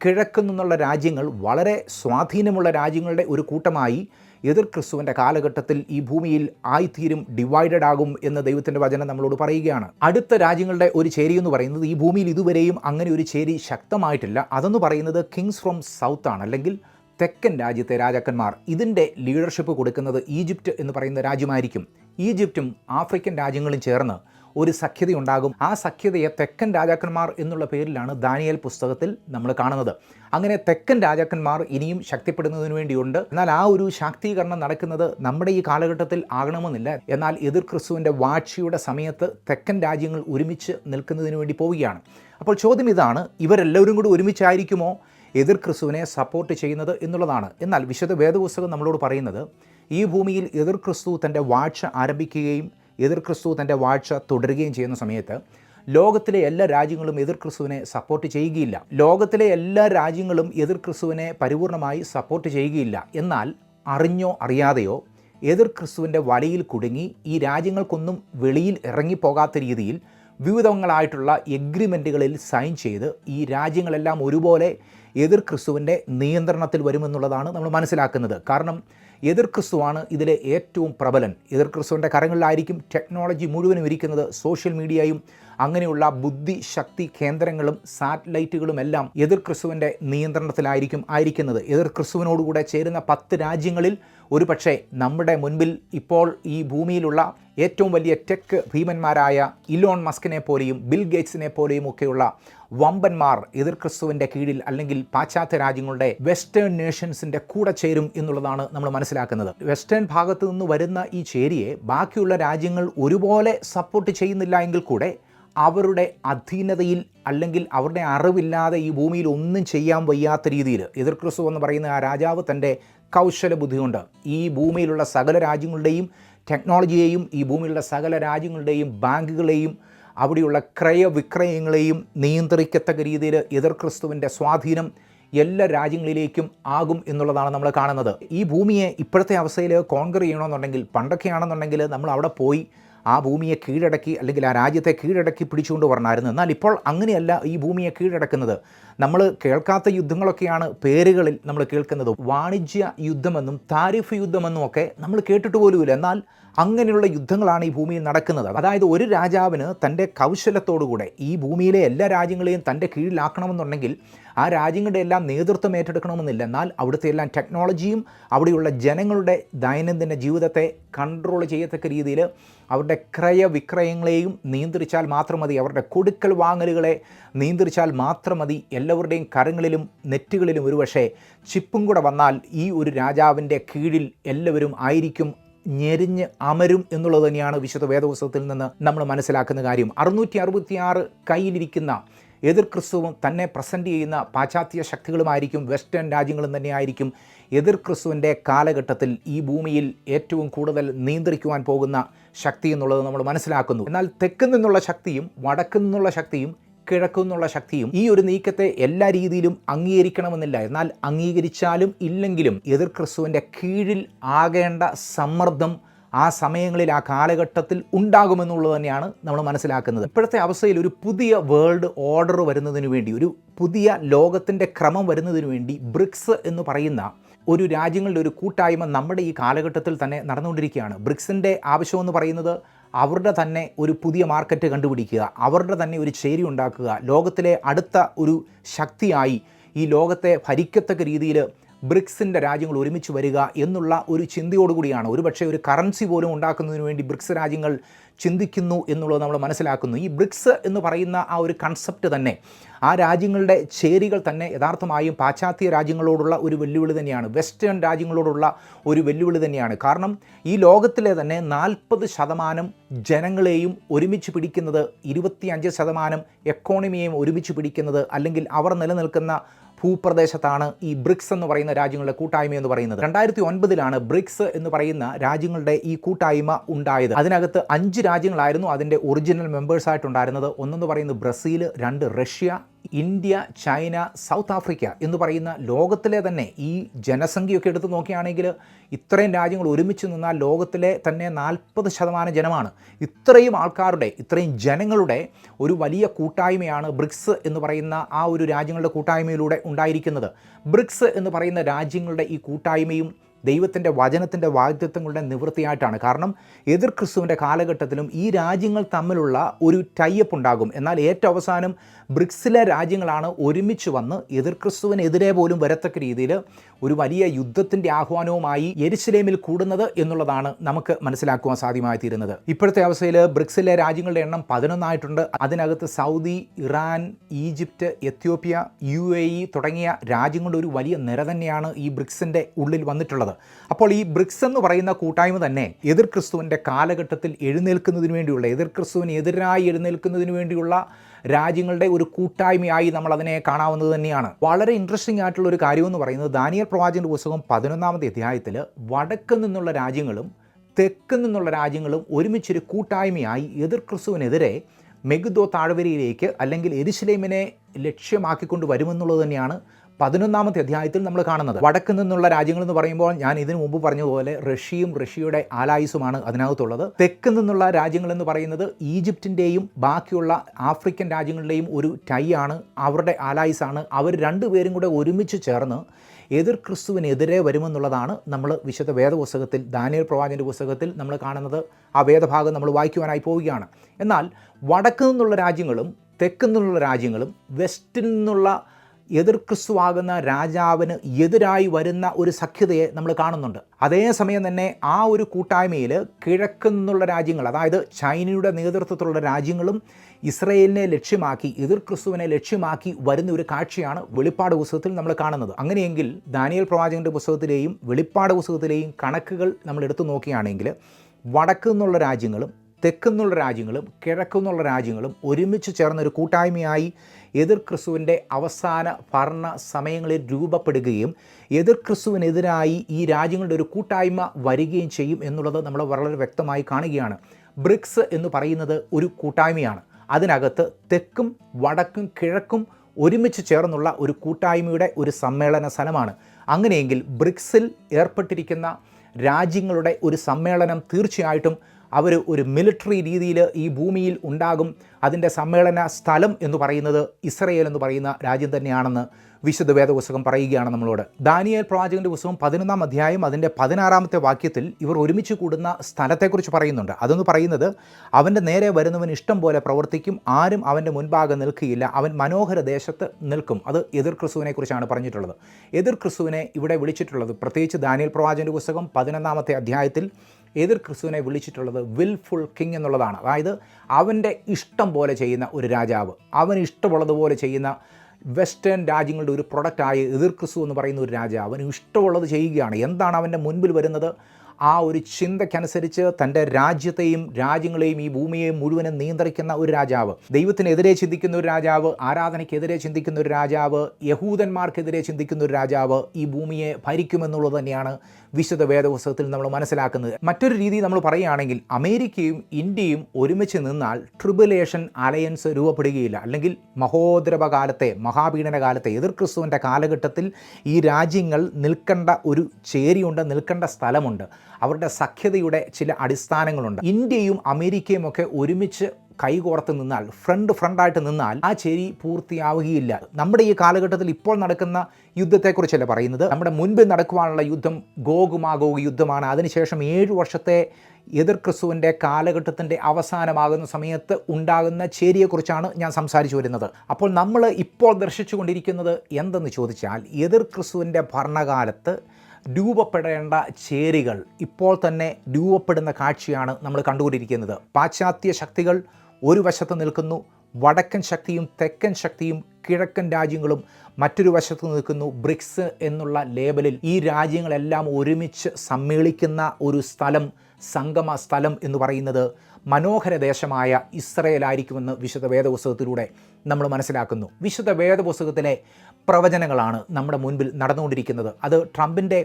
കിഴക്കു നിന്നുള്ള രാജ്യങ്ങൾ വളരെ സ്വാധീനമുള്ള രാജ്യങ്ങളുടെ ഒരു കൂട്ടമായി എതിർ ക്രിസ്തുവിന്റെ കാലഘട്ടത്തിൽ ഈ ഭൂമിയിൽ ആയിത്തീരും ഡിവൈഡഡ് ആകും എന്ന് ദൈവത്തിന്റെ വചനം നമ്മളോട് പറയുകയാണ്. അടുത്ത രാജ്യങ്ങളുടെ ഒരു ചേരി എന്ന് പറയുന്നത് ഈ ഭൂമിയിൽ ഇതുവരെയും അങ്ങനെ ഒരു ചേരി ശക്തമായിട്ടില്ല. അതെന്ന് പറയുന്നത് കിങ്സ് ഫ്രം സൗത്ത് ആണ്. അല്ലെങ്കിൽ തെക്കൻ രാജ്യത്തെ രാജാക്കന്മാർ. ഇതിന്റെ ലീഡർഷിപ്പ് കൊടുക്കുന്നത് ഈജിപ്റ്റ് എന്ന് പറയുന്ന രാജ്യമായിരിക്കും. ഈജിപ്റ്റും ആഫ്രിക്കൻ രാജ്യങ്ങളും ചേർന്ന് ഒരു സഖ്യതയുണ്ടാകും. ആ സഖ്യതയെ തെക്കൻ രാജാക്കന്മാർ എന്നുള്ള പേരിലാണ് ദാനിയൽ പുസ്തകത്തിൽ നമ്മൾ കാണുന്നത്. അങ്ങനെ തെക്കൻ രാജാക്കന്മാർ ഇനിയും ശക്തിപ്പെടുന്നതിന് വേണ്ടിയുണ്ട്. എന്നാൽ ആ ഒരു ശാക്തീകരണം നടക്കുന്നത് നമ്മുടെ ഈ കാലഘട്ടത്തിൽ ആകണമെന്നില്ല. എന്നാൽ എതിർ ക്രിസ്തുവിന്റെ വാഴ്ചയുടെ സമയത്ത് തെക്കൻ രാജ്യങ്ങൾ ഒരുമിച്ച് നിൽക്കുന്നതിന് വേണ്ടി പോവുകയാണ്. അപ്പോൾ ചോദ്യം ഇതാണ് ഇവരെല്ലാവരും കൂടി ഒരുമിച്ചായിരിക്കുമോ എതിർ ക്രിസ്തുവിനെ സപ്പോർട്ട് ചെയ്യുന്നത് എന്നുള്ളതാണ്. എന്നാൽ വിശുദ്ധ വേദപുസ്തകം നമ്മളോട് പറയുന്നത് ഈ ഭൂമിയിൽ എതിർ ക്രിസ്തു തന്റെ വാഴ്ച ആരംഭിക്കുകയും എതിർ ക്രിസ്തു തന്റെ വാഴ്ച തുടരുകയും ചെയ്യുന്ന സമയത്ത് ലോകത്തിലെ എല്ലാ രാജ്യങ്ങളും എതിർ ക്രിസ്തുവിനെ സപ്പോർട്ട് ചെയ്യുകയില്ല. ലോകത്തിലെ എല്ലാ രാജ്യങ്ങളും എതിർ ക്രിസ്തുവിനെ പരിപൂർണമായി സപ്പോർട്ട് ചെയ്യുകയില്ല. എന്നാൽ അറിഞ്ഞോ അറിയാതെയോ എതിർ ക്രിസ്തുവിന്റെ വലയിൽ കുടുങ്ങി ഈ രാജ്യങ്ങൾക്കൊന്നും വെളിയിൽ ഇറങ്ങിപ്പോകാത്ത രീതിയിൽ വിവിധങ്ങളായിട്ടുള്ള എഗ്രിമെന്റുകളിൽ സൈൻ ചെയ്ത് ഈ രാജ്യങ്ങളെല്ലാം ഒരുപോലെ എതിർ ക്രിസ്തുവിന്റെ നിയന്ത്രണത്തിൽ വരുമെന്നുള്ളതാണ് നമ്മൾ മനസ്സിലാക്കുന്നത്. കാരണം എതിർ ക്രിസ്തുവാണ് ഇതിലെ ഏറ്റവും പ്രബലൻ. എതിർ ക്രിസ്തുവിന്റെ കരങ്ങളിലായിരിക്കും ടെക്നോളജി മുഴുവനും ഇരിക്കുന്നത്. സോഷ്യൽ മീഡിയയും അങ്ങനെയുള്ള ബുദ്ധി ശക്തി കേന്ദ്രങ്ങളും സാറ്റലൈറ്റുകളും എല്ലാം എതിർ ക്രിസ്തുവിന്റെ നിയന്ത്രണത്തിലായിരിക്കും ആയിരിക്കുന്നത്. എതിർ ക്രിസ്തുവിനോടുകൂടെ ചേരുന്ന പത്ത് രാജ്യങ്ങളിൽ ഒരുപക്ഷെ നമ്മുടെ മുൻപിൽ ഇപ്പോൾ ഈ ഭൂമിയിലുള്ള ഏറ്റവും വലിയ ടെക് ഭീമന്മാരായ ഇലോൺ മസ്കിനെ പോലെയും ബിൽ ഗേറ്റ്സിനെ പോലെയും ഒക്കെയുള്ള വമ്പന്മാർ എതിർ ക്രിസ്തുവിന്റെ കീഴിൽ അല്ലെങ്കിൽ പാശ്ചാത്യ രാജ്യങ്ങളുടെ വെസ്റ്റേൺ നേഷൻസിന്റെ കൂടെ ചേരും എന്നുള്ളതാണ് നമ്മൾ മനസ്സിലാക്കുന്നത്. വെസ്റ്റേൺ ഭാഗത്തു നിന്ന് വരുന്ന ഈ ചേരിയെ ബാക്കിയുള്ള രാജ്യങ്ങൾ ഒരുപോലെ സപ്പോർട്ട് ചെയ്യുന്നില്ല എങ്കിൽ കൂടെ അവരുടെ അധീനതയിൽ അല്ലെങ്കിൽ അവരുടെ അറിവില്ലാതെ ഈ ഭൂമിയിൽ ഒന്നും ചെയ്യാൻ വയ്യാത്ത രീതിയിൽ എതിർ ക്രിസ്തു എന്ന് പറയുന്ന ആ രാജാവ് തന്റെ കൗശല ബുദ്ധി കൊണ്ട് ഈ ഭൂമിയിലുള്ള സകല രാജ്യങ്ങളുടെയും ടെക്നോളജിയെയും ഈ ഭൂമിയിലുള്ള സകല രാജ്യങ്ങളുടെയും ബാങ്കുകളെയും അവിടെയുള്ള ക്രയവിക്രയങ്ങളെയും നിയന്ത്രിക്കത്തക്ക രീതിയിൽ എതിർ ക്രിസ്തുവിന്റെ സ്വാധീനം എല്ലാ രാജ്യങ്ങളിലേക്കും ആകും എന്നുള്ളതാണ് നമ്മൾ കാണുന്നത്. ഈ ഭൂമിയെ ഇപ്പോഴത്തെ അവസ്ഥയിൽ കോൺകർ ചെയ്യണമെന്നുണ്ടെങ്കിൽ പണ്ടൊക്കെയാണെന്നുണ്ടെങ്കിൽ നമ്മൾ അവിടെ പോയി ആ ഭൂമിയെ കീഴടക്കി അല്ലെങ്കിൽ ആ രാജ്യത്തെ കീഴടക്കി പിടിച്ചുകൊണ്ട് പറഞ്ഞായിരുന്നു എന്നാൽ ഇപ്പോൾ അങ്ങനെയല്ല ഈ ഭൂമിയെ കീഴടക്കുന്നത്. നമ്മൾ കേൾക്കാത്ത യുദ്ധങ്ങളൊക്കെയാണ് പേരുകളിൽ നമ്മൾ കേൾക്കുന്നത്. വാണിജ്യ യുദ്ധമെന്നും താരിഫ് യുദ്ധമെന്നും ഒക്കെ നമ്മൾ കേട്ടിട്ട് പോലുമില്ല. എന്നാൽ അങ്ങനെയുള്ള യുദ്ധങ്ങളാണ് ഈ ഭൂമിയിൽ നടക്കുന്നത്. അതായത് ഒരു രാജാവിന് തന്റെ കൗശലത്തോടുകൂടെ ഈ ഭൂമിയിലെ എല്ലാ രാജ്യങ്ങളെയും തന്റെ കീഴിലാക്കണമെന്നുണ്ടെങ്കിൽ ആ രാജ്യങ്ങളുടെ എല്ലാം നേതൃത്വം ഏറ്റെടുക്കണമെന്നില്ല. എന്നാൽ അവിടുത്തെ എല്ലാം ടെക്നോളജിയും അവിടെയുള്ള ജനങ്ങളുടെ ദൈനംദിന ജീവിതത്തെ കൺട്രോൾ ചെയ്യത്തക്ക രീതിയിൽ അവരുടെ ക്രയവിക്രയങ്ങളെയും നിയന്ത്രിച്ചാൽ മാത്രം മതി. അവരുടെ കൊടുക്കൽ വാങ്ങലുകളെ നിയന്ത്രിച്ചാൽ മാത്രം മതി. എല്ലാവരുടെയും കരങ്ങളിലും നെറ്റുകളിലും ഒരുപക്ഷെ ചിപ്പും കൂടെ വന്നാൽ ഈ ഒരു രാജാവിന്റെ കീഴിൽ എല്ലാവരും ആയിരിക്കും ഞെരിഞ്ഞ് അമരും എന്നുള്ളത് തന്നെയാണ് വിശുദ്ധ വേദപുസ്തകത്തിൽ നിന്ന് നമ്മൾ മനസ്സിലാക്കുന്ന കാര്യം. അറുന്നൂറ്റി അറുപത്തിയാറ് കയ്യിലിരിക്കുന്ന എതിർ ക്രിസ്തുവും തന്നെ പ്രസന്റ് ചെയ്യുന്ന പാശ്ചാത്യ ശക്തികളുമായിരിക്കും വെസ്റ്റേൺ രാജ്യങ്ങളും തന്നെയായിരിക്കും എതിർ ക്രിസ്തുവിന്റെ കാലഘട്ടത്തിൽ ഈ ഭൂമിയിൽ ഏറ്റവും കൂടുതൽ നിയന്ത്രിക്കുവാൻ പോകുന്ന ശക്തി എന്നുള്ളത് നമ്മൾ മനസ്സിലാക്കുന്നു. എന്നാൽ തെക്ക് നിന്നുള്ള ശക്തിയും വടക്ക് നിന്നുള്ള ശക്തിയും കിഴക്കു നിന്നുള്ള ശക്തിയും ഈ ഒരു നീക്കത്തെ എല്ലാ രീതിയിലും അംഗീകരിക്കണമെന്നില്ല. എന്നാൽ അംഗീകരിച്ചാലും ഇല്ലെങ്കിലും എതിർ ക്രിസ്തുവിന്റെ കീഴിൽ ആകേണ്ട സമ്മർദ്ദം ആ സമയങ്ങളിൽ ആ കാലഘട്ടത്തിൽ ഉണ്ടാകുമെന്നുള്ളത് തന്നെയാണ് നമ്മൾ മനസ്സിലാക്കുന്നത്. ഇപ്പോഴത്തെ അവസ്ഥയിൽ ഒരു പുതിയ വേൾഡ് ഓർഡർ വരുന്നതിന് വേണ്ടി ഒരു പുതിയ ലോകത്തിന്റെ ക്രമം വരുന്നതിന് വേണ്ടി ബ്രിക്സ് എന്ന് പറയുന്ന ഒരു രാജ്യങ്ങളുടെ ഒരു കൂട്ടായ്മ നമ്മുടെ ഈ കാലഘട്ടത്തിൽ തന്നെ നടന്നുകൊണ്ടിരിക്കുകയാണ്. ബ്രിക്സിന്റെ ആവശ്യമെന്ന് പറയുന്നത് അവരുടെ തന്നെ ഒരു പുതിയ മാർക്കറ്റ് കണ്ടുപിടിക്കുക അവരുടെ തന്നെ ഒരു ചേരി ഉണ്ടാക്കുക ലോകത്തിലെ അടുത്ത ഒരു ശക്തിയായി ഈ ലോകത്തെ ഭരിക്കത്തക്ക രീതിയിൽ ബ്രിക്സിന്റെ രാജ്യങ്ങൾ ഒരുമിച്ച് വരിക എന്നുള്ള ഒരു ചിന്തയോടുകൂടിയാണ്. ഒരുപക്ഷെ ഒരു കറൻസി പോലും ഉണ്ടാക്കുന്നതിന് വേണ്ടി ബ്രിക്സ് രാജ്യങ്ങൾ ചിന്തിക്കുന്നു എന്നുള്ളത് നമ്മൾ മനസ്സിലാക്കുന്നു. ഈ ബ്രിക്സ് എന്ന് പറയുന്ന ആ ഒരു കൺസെപ്റ്റ് തന്നെ ആ രാജ്യങ്ങളുടെ ചേരികൾ തന്നെ യഥാർത്ഥമായും പാശ്ചാത്യ രാജ്യങ്ങളോടുള്ള ഒരു വെല്ലുവിളി തന്നെയാണ്. വെസ്റ്റേൺ രാജ്യങ്ങളോടുള്ള ഒരു വെല്ലുവിളി തന്നെയാണ്. കാരണം ഈ ലോകത്തിലെ തന്നെ നാൽപ്പത് ശതമാനം ജനങ്ങളെയും ഒരുമിച്ച് പിടിക്കുന്നത് ഇരുപത്തിയഞ്ച് ശതമാനം എക്കോണമിയെയും ഒരുമിച്ച് പിടിക്കുന്നത് അല്ലെങ്കിൽ അവർ നിലനിൽക്കുന്ന ഭൂപ്രദേശത്താണ് ഈ ബ്രിക്സ് എന്ന് പറയുന്ന രാജ്യങ്ങളുടെ കൂട്ടായ്മ എന്ന് പറയുന്നത്. രണ്ടായിരത്തി ഒൻപതിലാണ് ബ്രിക്സ് എന്ന് പറയുന്ന രാജ്യങ്ങളുടെ ഈ കൂട്ടായ്മ ഉണ്ടായത്. അതിനകത്ത് അഞ്ച് രാജ്യങ്ങളായിരുന്നു അതിന്റെ ഒറിജിനൽ മെമ്പേഴ്സായിട്ടുണ്ടായിരുന്നത്. ഒന്നെന്ന് പറയുന്നത് ബ്രസീൽ രണ്ട് Russia India China South Africa എന്ന് പറയുന്ന ലോകത്തിലെ തന്നെ ഈ ജനസംഖ്യയൊക്കെ എടുത്ത് നോക്കുകയാണെങ്കിൽ ഇത്രയും രാജ്യങ്ങൾ ഒരുമിച്ച് നിന്നാൽ ലോകത്തിലെ തന്നെ നാൽപ്പത് ശതമാനം ജനമാണ്. ഇത്രയും ആൾക്കാരുടെ ഇത്രയും ജനങ്ങളുടെ ഒരു വലിയ കൂട്ടായ്മയാണ് ബ്രിക്സ് എന്ന് പറയുന്ന ആ ഒരു രാജ്യങ്ങളുടെ കൂട്ടായ്മയിലൂടെ ഉണ്ടായിരിക്കുന്നത്. ബ്രിക്സ് എന്ന് പറയുന്ന രാജ്യങ്ങളുടെ ഈ കൂട്ടായ്മയും ദൈവത്തിന്റെ വചനത്തിന്റെ വാഗ്ദത്വങ്ങളുടെ നിവൃത്തിയായിട്ടാണ്. കാരണം എതിർ ക്രിസ്തുവിന്റെ കാലഘട്ടത്തിലും ഈ രാജ്യങ്ങൾ തമ്മിലുള്ള ഒരു ടൈപ്പ് ഉണ്ടാകും. എന്നാൽ ഏറ്റവും അവസാനം ബ്രിക്സിലെ രാജ്യങ്ങളാണ് ഒരുമിച്ച് വന്ന് എതിർക്രിസ്തുവിനെതിരെ പോലും വരത്തക്ക രീതിയിൽ ഒരു വലിയ യുദ്ധത്തിന്റെ ആഹ്വാനവുമായി എരിശിലേമിൽ കൂടുന്നത് എന്നുള്ളതാണ് നമുക്ക് മനസ്സിലാക്കുവാൻ സാധ്യമായി തീരുന്നത്. ഇപ്പോഴത്തെ അവസ്ഥയിൽ ബ്രിക്സിലെ രാജ്യങ്ങളുടെ എണ്ണം പതിനൊന്നായിട്ടുണ്ട്. അതിനകത്ത് Saudi Iran Egypt Ethiopia U A E തുടങ്ങിയ രാജ്യങ്ങളുടെ ഒരു വലിയ നിര തന്നെയാണ് ഈ ബ്രിക്സിന്റെ ഉള്ളിൽ വന്നിട്ടുള്ളത്. അപ്പോൾ ഈ ബ്രിക്സ് എന്ന് പറയുന്ന കൂട്ടായ്മ തന്നെ എതിർ ക്രിസ്തുവിന്റെ കാലഘട്ടത്തിൽ എഴുന്നേൽക്കുന്നതിന് വേണ്ടിയുള്ള എതിർ ക്രിസ്തുവിന് എതിരായി എഴുന്നേൽക്കുന്നതിന് വേണ്ടിയുള്ള രാജ്യങ്ങളുടെ ഒരു കൂട്ടായ്മയായി നമ്മൾ അതിനെ കാണാവുന്നത് തന്നെയാണ്. വളരെ ഇൻട്രസ്റ്റിംഗ് ആയിട്ടുള്ള ഒരു കാര്യമെന്ന് പറയുന്നത് ദാനിയൽ പ്രവാചകന്റെ പുസ്തകം പതിനൊന്നാമത്തെ അധ്യായത്തിൽ വടക്ക് നിന്നുള്ള രാജ്യങ്ങളും തെക്ക് നിന്നുള്ള രാജ്യങ്ങളും ഒരുമിച്ചൊരു കൂട്ടായ്മയായി എതിർ ക്രിസ്തുവിനെതിരെ മെഗുദോ താഴ്വരയിലേക്ക് അല്ലെങ്കിൽ എരിശിലേമിനെ ലക്ഷ്യമാക്കിക്കൊണ്ട് വരുമെന്നുള്ളത് തന്നെയാണ് പതിനൊന്നാമത്തെ അധ്യായത്തിൽ നമ്മൾ കാണുന്നത് വടക്ക് നിന്നുള്ള രാജ്യങ്ങൾ എന്ന് പറയുമ്പോൾ ഞാൻ ഇതിനു മുമ്പ് പറഞ്ഞതുപോലെ റഷ്യയും റഷ്യയുടെ ആലായുസുമാണ് അതിനകത്തുള്ളത്. തെക്ക് നിന്നുള്ള രാജ്യങ്ങൾ എന്ന് പറയുന്നത് ഈജിപ്തിന്റെയും ബാക്കിയുള്ള ആഫ്രിക്കൻ രാജ്യങ്ങളുടെയും ഒരു ടൈ ആണ്. അവരുടെ ആലായുസാണ്. അവർ രണ്ടുപേരും കൂടെ ഒരുമിച്ച് ചേർന്ന് എതിർ ക്രിസ്തുവിനെതിരെ വരുമെന്നുള്ളതാണ് നമ്മൾ വിശുദ്ധ വേദപുസ്തകത്തിൽ ദാനിയൽ പ്രവാചന്റെ പുസ്തകത്തിൽ നമ്മൾ കാണുന്നത്. ആ വേദഭാഗം നമ്മൾ വായിക്കുവാനായി പോവുകയാണ്. എന്നാൽ വടക്ക് നിന്നുള്ള രാജ്യങ്ങളും തെക്ക് നിന്നുള്ള രാജ്യങ്ങളും വെസ്റ്റിൽ നിന്നുള്ള എതിർ ക്രിസ്തുവാകുന്ന രാജാവിന് എതിരായി വരുന്ന ഒരു സഖ്യതയെ നമ്മൾ കാണുന്നുണ്ട്. അതേസമയം തന്നെ ആ ഒരു കൂട്ടായ്മയിൽ കിഴക്ക് നിന്നുള്ള രാജ്യങ്ങൾ അതായത് ചൈനയുടെ നേതൃത്വത്തിലുള്ള രാജ്യങ്ങളും ഇസ്രയേലിനെ ലക്ഷ്യമാക്കി എതിർ ക്രിസ്തുവിനെ ലക്ഷ്യമാക്കി വരുന്ന ഒരു കാഴ്ചയാണ് വെളിപ്പാട് പുസ്തകത്തിൽ നമ്മൾ കാണുന്നത്. അങ്ങനെയെങ്കിൽ ദാനിയൽ പ്രവാചകന്റെ പുസ്തകത്തിലെയും വെളിപ്പാട് പുസ്തകത്തിലെയും കണക്കുകൾ നമ്മൾ എടുത്തു നോക്കുകയാണെങ്കിൽ വടക്ക് നിന്നുള്ള രാജ്യങ്ങളും തെക്കുന്നുള്ള രാജ്യങ്ങളും കിഴക്കുന്നുള്ള രാജ്യങ്ങളും ഒരുമിച്ച് ചേർന്ന ഒരു കൂട്ടായ്മയായി എതിർ ക്രിസ്തുവിന്റെ അവസാന ഭരണ സമയങ്ങളിൽ രൂപപ്പെടുകയും എതിർ ക്രിസ്തുവിനെതിരായി ഈ രാജ്യങ്ങളുടെ ഒരു കൂട്ടായ്മ വരികയും ചെയ്യും എന്നുള്ളത് നമ്മൾ വളരെ വ്യക്തമായി കാണുകയാണ്. ബ്രിക്സ് എന്ന് പറയുന്നത് ഒരു കൂട്ടായ്മയാണ്. അതിനകത്ത് തെക്കും വടക്കും കിഴക്കും ഒരുമിച്ച് ചേർന്നുള്ള ഒരു കൂട്ടായ്മയുടെ ഒരു സമ്മേളന സ്ഥലമാണ് അങ്ങനെയെങ്കിൽ ബ്രിക്സിൽ ഏർപ്പെട്ടിരിക്കുന്ന രാജ്യങ്ങളുടെ ഒരു സമ്മേളനം തീർച്ചയായിട്ടും അവർ ഒരു മിലിറ്ററി രീതിയിൽ ഈ ഭൂമിയിൽ ഉണ്ടാകും. അതിന്റെ സമ്മേളന സ്ഥലം എന്ന് പറയുന്നത് ഇസ്രയേൽ എന്ന് പറയുന്ന രാജ്യം തന്നെയാണെന്ന് വിശുദ്ധ വേദപുസ്തകം പറയുകയാണ് നമ്മളോട്. ദാനിയേൽ പ്രവാചകന്റെ പുസ്തകം പതിനൊന്നാം അധ്യായം അതിന്റെ പതിനാറാമത്തെ വാക്യത്തിൽ ഇവർ ഒരുമിച്ച് കൂടുന്ന സ്ഥലത്തെക്കുറിച്ച് പറയുന്നുണ്ട്. അതെന്ന് പറയുന്നത് അവന്റെ നേരെ വരുന്നവൻ ഇഷ്ടം പോലെ പ്രവർത്തിക്കും ആരും അവന്റെ മുൻപാകെ നിൽക്കുകയില്ല അവൻ മനോഹര ദേശത്ത് നിൽക്കും. അത് എതിർ ക്രിസ്തുവിനെ കുറിച്ചാണ് പറഞ്ഞിട്ടുള്ളത്. എതിർ ക്രിസ്തുവിനെ ഇവിടെ വിളിച്ചിട്ടുള്ളത് പ്രത്യേകിച്ച് ദാനിയൽ പ്രവാചകന്റെ പുസ്തകം പതിനൊന്നാമത്തെ അധ്യായത്തിൽ എതിർ ക്രിസ്തുവിനെ വിളിച്ചിട്ടുള്ളത് വിൽഫുൾ കിങ് എന്നുള്ളതാണ്. അതായത് അവന്റെ ഇഷ്ടം പോലെ ചെയ്യുന്ന ഒരു രാജാവ് അവന് ഇഷ്ടമുള്ളതുപോലെ ചെയ്യുന്ന വെസ്റ്റേൺ രാജ്യങ്ങളുടെ ഒരു പ്രൊഡക്റ്റായ എതിർ ക്രിസ്തു എന്ന് പറയുന്ന ഒരു രാജാവ് അവന് ഇഷ്ടമുള്ളത് ചെയ്യുകയാണ്. എന്താണ് അവന്റെ മുൻപിൽ വരുന്നത്? ആ ഒരു ചിന്തയ്ക്കനുസരിച്ച് തന്റെ രാജ്യത്തെയും രാജ്യങ്ങളെയും ഈ ഭൂമിയെയും മുഴുവനും നിയന്ത്രിക്കുന്ന ഒരു രാജാവ്. ദൈവത്തിനെതിരെ ചിന്തിക്കുന്ന ഒരു രാജാവ് ആരാധനയ്ക്കെതിരെ ചിന്തിക്കുന്ന ഒരു രാജാവ് യഹൂദന്മാർക്കെതിരെ ചിന്തിക്കുന്ന ഒരു രാജാവ് ഈ ഭൂമിയെ ഭരിക്കുമെന്നുള്ളത് തന്നെയാണ് വിശുദ്ധ വേദപുസ്തകത്തിൽ നമ്മൾ മനസ്സിലാക്കുന്നത്. മറ്റൊരു രീതി നമ്മൾ പറയുകയാണെങ്കിൽ അമേരിക്കയും ഇന്ത്യയും ഒരുമിച്ച് നിന്നാൽ ട്രിബുലേഷൻ അലയൻസ് രൂപപ്പെടുകയില്ല. അല്ലെങ്കിൽ മഹോദരവ കാലത്തെ മഹാപീഡന കാലത്തെ എതിർ ക്രിസ്തുവിന്റെ കാലഘട്ടത്തിൽ ഈ രാജ്യങ്ങൾ നിൽക്കേണ്ട ഒരു ചേരിയുണ്ട് നിൽക്കേണ്ട സ്ഥലമുണ്ട്. അവരുടെ സഖ്യതയുടെ ചില അടിസ്ഥാനങ്ങളുണ്ട്. ഇന്ത്യയും അമേരിക്കയും ഒക്കെ ഒരുമിച്ച് കൈകോർത്ത് നിന്നാൽ ഫ്രണ്ട് ഫ്രണ്ടായിട്ട് നിന്നാൽ ആ ചേരി പൂർത്തിയാവുകയില്ല. നമ്മുടെ ഈ കാലഘട്ടത്തിൽ ഇപ്പോൾ നടക്കുന്ന യുദ്ധത്തെക്കുറിച്ചല്ല പറയുന്നത്? നമ്മുടെ മുൻപ് നടക്കുവാനുള്ള യുദ്ധം ഗോഗുമാഗോഗ് യുദ്ധമാണ്. അതിനുശേഷം ഏഴു വർഷത്തെ എതിർ ക്രിസ്തുവിന്റെ കാലഘട്ടത്തിന്റെ അവസാനമാകുന്ന സമയത്ത് ഉണ്ടാകുന്ന ചേരിയെക്കുറിച്ചാണ് ഞാൻ സംസാരിച്ചു വരുന്നത്. അപ്പോൾ നമ്മൾ ഇപ്പോൾ ദർശിച്ചു കൊണ്ടിരിക്കുന്നത് എന്തെന്ന് ചോദിച്ചാൽ എതിർ ക്രിസ്തുവിന്റെ ഭരണകാലത്ത് രൂപപ്പെടേണ്ട ചേരികൾ ഇപ്പോൾ തന്നെ രൂപപ്പെടുന്ന കാഴ്ചയാണ് നമ്മൾ കണ്ടുകൊണ്ടിരിക്കുന്നത്. പാശ്ചാത്യ ശക്തികൾ ഒരു വശത്ത് നിൽക്കുന്നു വടക്കൻ ശക്തിയും തെക്കൻ ശക്തിയും കിഴക്കൻ രാജ്യങ്ങളും മറ്റൊരു വശത്ത് നിൽക്കുന്നു ബ്രിക്സ് എന്നുള്ള ലേബലിൽ ഈ രാജ്യങ്ങളെല്ലാം ഒരുമിച്ച് സമ്മേളിക്കുന്ന ഒരു സ്ഥലം സംഗമ സ്ഥലം എന്ന് പറയുന്നത് മനോഹര ദേശമായ ഇസ്രയേലായിരിക്കുമെന്ന് വിശുദ്ധ വേദപുസ്തകത്തിലൂടെ നമ്മൾ മനസ്സിലാക്കുന്നു. വിശുദ്ധ വേദപുസ്തകത്തിലെ പ്രവചനങ്ങളാണ് നമ്മുടെ മുൻപിൽ നടന്നുകൊണ്ടിരിക്കുന്നത്. അത് ട്രംപിന്റെ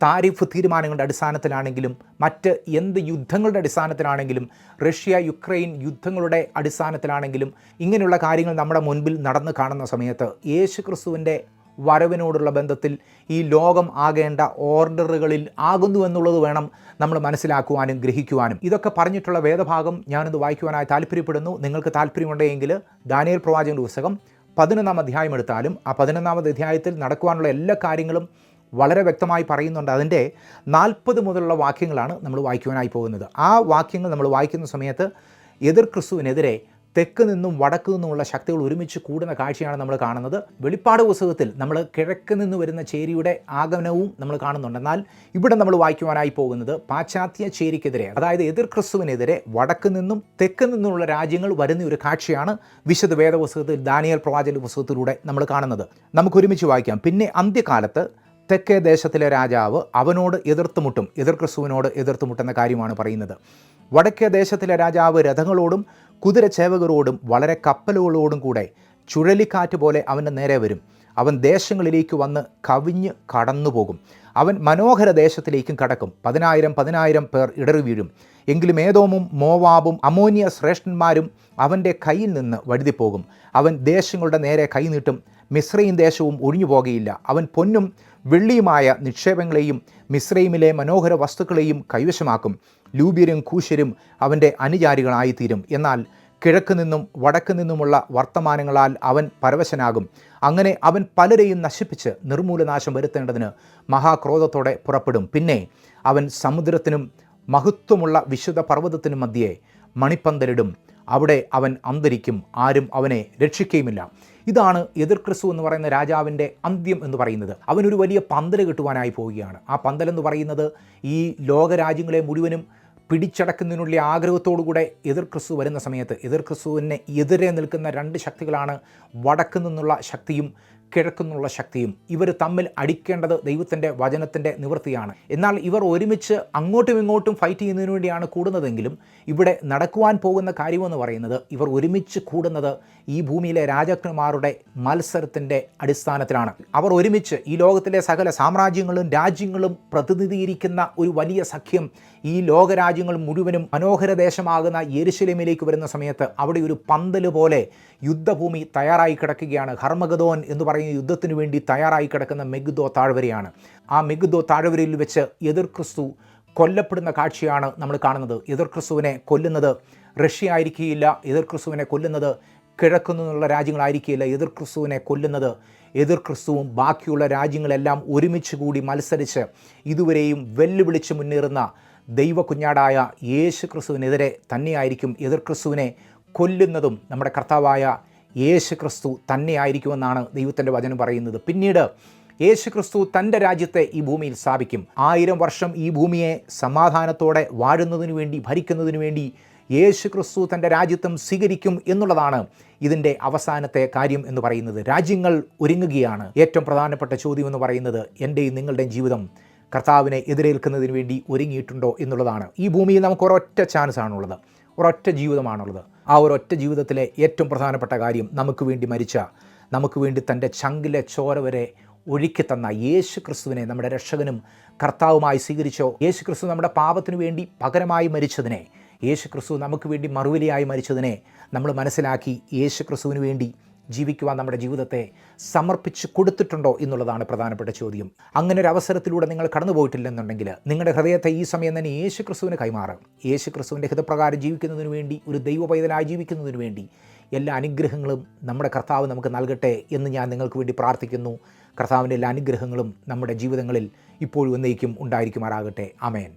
താരിഫ് തീരുമാനങ്ങളുടെ അടിസ്ഥാനത്തിലാണെങ്കിലും മറ്റ് എന്ത് യുദ്ധങ്ങളുടെ അടിസ്ഥാനത്തിലാണെങ്കിലും റഷ്യ യുക്രൈൻ യുദ്ധങ്ങളുടെ അടിസ്ഥാനത്തിലാണെങ്കിലും ഇങ്ങനെയുള്ള കാര്യങ്ങൾ നമ്മുടെ മുൻപിൽ നടന്നു കാണുന്ന സമയത്ത് യേശു ക്രിസ്തുവിന്റെ വരവിനോടുള്ള ബന്ധത്തിൽ ഈ ലോകം ആകേണ്ട ഓർഡറുകളിൽ ആകുന്നു എന്നുള്ളത് വേണം നമ്മൾ മനസ്സിലാക്കുവാനും ഗ്രഹിക്കുവാനും. ഇതൊക്കെ പറഞ്ഞിട്ടുള്ള വേദഭാഗം ഞാനിത് വായിക്കുവാനായി താല്പര്യപ്പെടുന്നു. നിങ്ങൾക്ക് താല്പര്യമുണ്ടെങ്കിൽ ദാനിയൽ പ്രവാചകന്റെ പുസ്തകം പതിനൊന്നാം അധ്യായം എടുത്താലും ആ പതിനൊന്നാമത് അധ്യായത്തിൽ നടക്കുവാനുള്ള എല്ലാ കാര്യങ്ങളും വളരെ വ്യക്തമായി പറയുന്നുണ്ട്. അതിന്റെ നാൽപ്പത് മുതലുള്ള വാക്യങ്ങളാണ് നമ്മൾ വായിക്കുവാനായി പോകുന്നത്. ആ വാക്യങ്ങൾ നമ്മൾ വായിക്കുന്ന സമയത്ത് എതിർ ക്രിസ്തുവിനെതിരെ തെക്ക് നിന്നും വടക്ക് നിന്നുമുള്ള ശക്തികൾ ഒരുമിച്ച് കൂടുന്ന കാഴ്ചയാണ് നമ്മൾ കാണുന്നത്. വെളിപ്പാട് പുസ്തകത്തിൽ നമ്മൾ കിഴക്ക് നിന്ന് വരുന്ന ചേരിയുടെ ആഗമനവും നമ്മൾ കാണുന്നുണ്ട്. എന്നാൽ ഇവിടെ നമ്മൾ വായിക്കുവാനായി പോകുന്നത് പാശ്ചാത്യ ചേരിക്കെതിരെ അതായത് എതിർ ക്രിസ്തുവിനെതിരെ വടക്ക് നിന്നും തെക്ക് നിന്നുമുള്ള രാജ്യങ്ങൾ വരുന്ന ഒരു കാഴ്ചയാണ് വിശുദ്ധ വേദപുസ്തകത്തിൽ ദാനിയൽ പ്രവാചക പുസ്തകത്തിലൂടെ നമ്മൾ കാണുന്നത്. നമുക്ക് ഒരുമിച്ച് വായിക്കാം. പിന്നെ അന്ത്യകാലത്ത് തെക്കേ ദേശത്തിലെ രാജാവ് അവനോട് എതിർത്തുമുട്ടും എതിർ ക്രിസ്തുവിനോട് എതിർത്തുമുട്ടുന്ന കാര്യമാണ് പറയുന്നത്. വടക്കേ ദേശത്തിലെ രാജാവ് രഥങ്ങളോടും കുതിരച്ചേവകരോടും വളരെ കപ്പലുകളോടും കൂടെ ചുഴലിക്കാറ്റ് പോലെ അവന്റെ നേരെ വരും. അവൻ ദേശങ്ങളിലേക്ക് വന്ന് കവിഞ്ഞ് കടന്നുപോകും അവൻ മനോഹര ദേശത്തിലേക്കും കടക്കും. പതിനായിരം പതിനായിരം പേർ ഇടറി വീഴും. എങ്കിലും ഏതോമും മോവാബും അമോനിയ ശ്രേഷ്ഠന്മാരും അവന്റെ കയ്യിൽ നിന്ന് വഴുതിപ്പോകും. അവൻ ദേശങ്ങളുടെ നേരെ കൈനീട്ടും മിശ്രയും ദേശവും ഒഴിഞ്ഞു പോകുകയില്ല അവൻ പൊന്നും വെള്ളിയുമായ നിക്ഷേപങ്ങളെയും മിശ്രൈമിലെ മനോഹര വസ്തുക്കളെയും കൈവശമാക്കും. ലൂബ്യരും കൂശ്യരും അവന്റെ അനുചാരികളായിത്തീരും. എന്നാൽ കിഴക്ക് നിന്നും വടക്ക് നിന്നുമുള്ള വർത്തമാനങ്ങളാൽ അവൻ പരവശനാകും. അങ്ങനെ അവൻ പലരെയും നശിപ്പിച്ച് നിർമൂലനാശം വരുത്തേണ്ടതിന് മഹാക്രോധത്തോടെ പുറപ്പെടും. പിന്നെ അവൻ സമുദ്രത്തിനും മഹത്വമുള്ള വിശുദ്ധ പർവതത്തിനും മധ്യേ മണിപ്പന്തലിടും. അവിടെ അവൻ അന്തരിക്കും ആരും അവനെ രക്ഷിക്കുകയുമില്ല. ഇതാണ് എതിർ ക്രിസ്തു എന്ന് പറയുന്ന രാജാവിന്റെ അന്ത്യം എന്ന് പറയുന്നത്. അവനൊരു വലിയ പന്തൽ കിട്ടുവാനായി പോവുകയാണ്. ആ പന്തൽ എന്ന് പറയുന്നത് ഈ ലോകരാജ്യങ്ങളെ മുഴുവനും പിടിച്ചടക്കുന്നതിനുള്ള ആഗ്രഹത്തോടുകൂടെ എതിർ ക്രിസ്തു വരുന്ന സമയത്ത് എതിർ ക്രിസ്തുവിനെ എതിരെ നിൽക്കുന്ന രണ്ട് ശക്തികളാണ് വടക്കു നിന്നുള്ള ശക്തിയും കിഴക്കുന്നുള്ള ശക്തിയും ഇവർ തമ്മിൽ അടിക്കേണ്ടത് ദൈവത്തിന്റെ വചനത്തിന്റെ നിവൃത്തിയാണ്. എന്നാൽ ഇവർ ഒരുമിച്ച് അങ്ങോട്ടും ഇങ്ങോട്ടും ഫൈറ്റ് ചെയ്യുന്നതിന് വേണ്ടിയാണ് കൂടുന്നതെങ്കിലും ഇവിടെ നടക്കുവാൻ പോകുന്ന കാര്യമെന്ന് പറയുന്നത് ഇവർ ഒരുമിച്ച് കൂടുന്നത് ഈ ഭൂമിയിലെ രാജാക്കന്മാരുടെ മത്സരത്തിന്റെ അടിസ്ഥാനത്തിലാണ്. അവർ ഒരുമിച്ച് ഈ ലോകത്തിലെ സകല സാമ്രാജ്യങ്ങളും രാജ്യങ്ങളും പ്രതിനിധീകരിക്കുന്ന ഒരു വലിയ സഖ്യം ഈ ലോകരാജ്യങ്ങൾ മുഴുവനും മനോഹര ദേശമാകുന്ന യെരുശലേമിലേക്ക് വരുന്ന സമയത്ത് അവിടെ ഒരു പന്തൽ പോലെ യുദ്ധഭൂമി തയ്യാറായി കിടക്കുകയാണ്. ഹർമഗദോൻ എന്ന് പറയുന്ന യുദ്ധത്തിന് വേണ്ടി തയ്യാറായി കിടക്കുന്ന മെഗുദോ താഴ്വരയാണ്. ആ മെഗുദോ താഴ്വരയിൽ വെച്ച് എതിർ ക്രിസ്തു കൊല്ലപ്പെടുന്ന കാഴ്ചയാണ് നമ്മൾ കാണുന്നത്. എതിർ ക്രിസ്തുവിനെ കൊല്ലുന്നത് റഷ്യ ആയിരിക്കുകയില്ല എതിർ ക്രിസ്തുവിനെ കൊല്ലുന്നത് കിഴക്കുനിന്നുള്ള രാജ്യങ്ങളായിരിക്കുകയില്ല എതിർ ക്രിസ്തുവിനെ കൊല്ലുന്നത് എതിർ ക്രിസ്തുവും ബാക്കിയുള്ള രാജ്യങ്ങളെല്ലാം ഒരുമിച്ച് കൂടി മത്സരിച്ച് ഇതുവരെയും വെല്ലുവിളിച്ച് മുന്നേറുന്ന ദൈവ കുഞ്ഞാടായ യേശു ക്രിസ്തുവിനെതിരെ തന്നെയായിരിക്കും എതിർ ക്രിസ്തുവിനെ കൊല്ലുന്നതും നമ്മുടെ കർത്താവായ യേശു ക്രിസ്തു തന്നെയായിരിക്കുമെന്നാണ് ദൈവത്തിന്റെ വചനം പറയുന്നത്. പിന്നീട് യേശു ക്രിസ്തു തന്റെ രാജ്യത്തെ ഈ ഭൂമിയിൽ സ്ഥാപിക്കും. ആയിരം വർഷം ഈ ഭൂമിയെ സമാധാനത്തോടെ വാഴുന്നതിനു വേണ്ടി ഭരിക്കുന്നതിനു വേണ്ടി യേശു ക്രിസ്തു തന്റെ രാജ്യത്വം സ്വീകരിക്കും എന്നുള്ളതാണ് ഇതിന്റെ അവസാനത്തെ കാര്യം എന്ന് പറയുന്നത്. രാജ്യങ്ങൾ ഒരുങ്ങുകയാണ്. ഏറ്റവും പ്രധാനപ്പെട്ട ചോദ്യം എന്ന് പറയുന്നത് എന്റെയും നിങ്ങളുടെയും ജീവിതം കർത്താവിനെ എതിരേൽക്കുന്നതിന് വേണ്ടി ഒരുങ്ങിയിട്ടുണ്ടോ എന്നുള്ളതാണ്. ഈ ഭൂമിയിൽ നമുക്ക് ഒരൊറ്റ ചാൻസ് ആണുള്ളത്. ഒരൊറ്റ ജീവിതമാണുള്ളത്. ആ ഒരു ഒറ്റ ജീവിതത്തിലെ ഏറ്റവും പ്രധാനപ്പെട്ട കാര്യം നമുക്ക് വേണ്ടി മരിച്ച നമുക്ക് വേണ്ടി തന്റെ ചങ്കിലെ ചോര വരെ ഒഴുക്കി തന്ന യേശു ക്രിസ്തുവിനെ നമ്മുടെ രക്ഷകനും കർത്താവുമായി സ്വീകരിച്ചോ? യേശു ക്രിസ്തു നമ്മുടെ പാപത്തിനു വേണ്ടി പകരമായി മരിച്ചതിനെ യേശു ക്രിസ്തു നമുക്ക് വേണ്ടി മറുവിലയായി മരിച്ചതിനെ നമ്മൾ മനസ്സിലാക്കി യേശു ക്രിസ്തുവിന് വേണ്ടി ജീവിക്കുവാൻ നമ്മുടെ ജീവിതത്തെ സമർപ്പിച്ച് കൊടുത്തിട്ടുണ്ടോ എന്നുള്ളതാണ് പ്രധാനപ്പെട്ട ചോദ്യം. അങ്ങനെ ഒരു അവസരത്തിലൂടെ നിങ്ങൾ കടന്നുപോയിട്ടില്ലെന്നുണ്ടെങ്കിൽ നിങ്ങളുടെ ഹൃദയത്തെ ഈ സമയം തന്നെ യേശു ക്രിസ്തുവിന് കൈമാറും. യേശു ക്രിസ്തുവിന്റെ ഹിതപ്രകാരം ജീവിക്കുന്നതിന് വേണ്ടി ഒരു ദൈവ പൈതലായി ജീവിക്കുന്നതിന് വേണ്ടി എല്ലാ അനുഗ്രഹങ്ങളും നമ്മുടെ കർത്താവ് നമുക്ക് നൽകട്ടെ എന്ന് ഞാൻ നിങ്ങൾക്ക് വേണ്ടി പ്രാർത്ഥിക്കുന്നു. കർത്താവിന്റെ എല്ലാ അനുഗ്രഹങ്ങളും നമ്മുടെ ജീവിതങ്ങളിൽ ഇപ്പോഴും എന്നേക്കും ഉണ്ടായിരിക്കുമാറാകട്ടെ. അമേൻ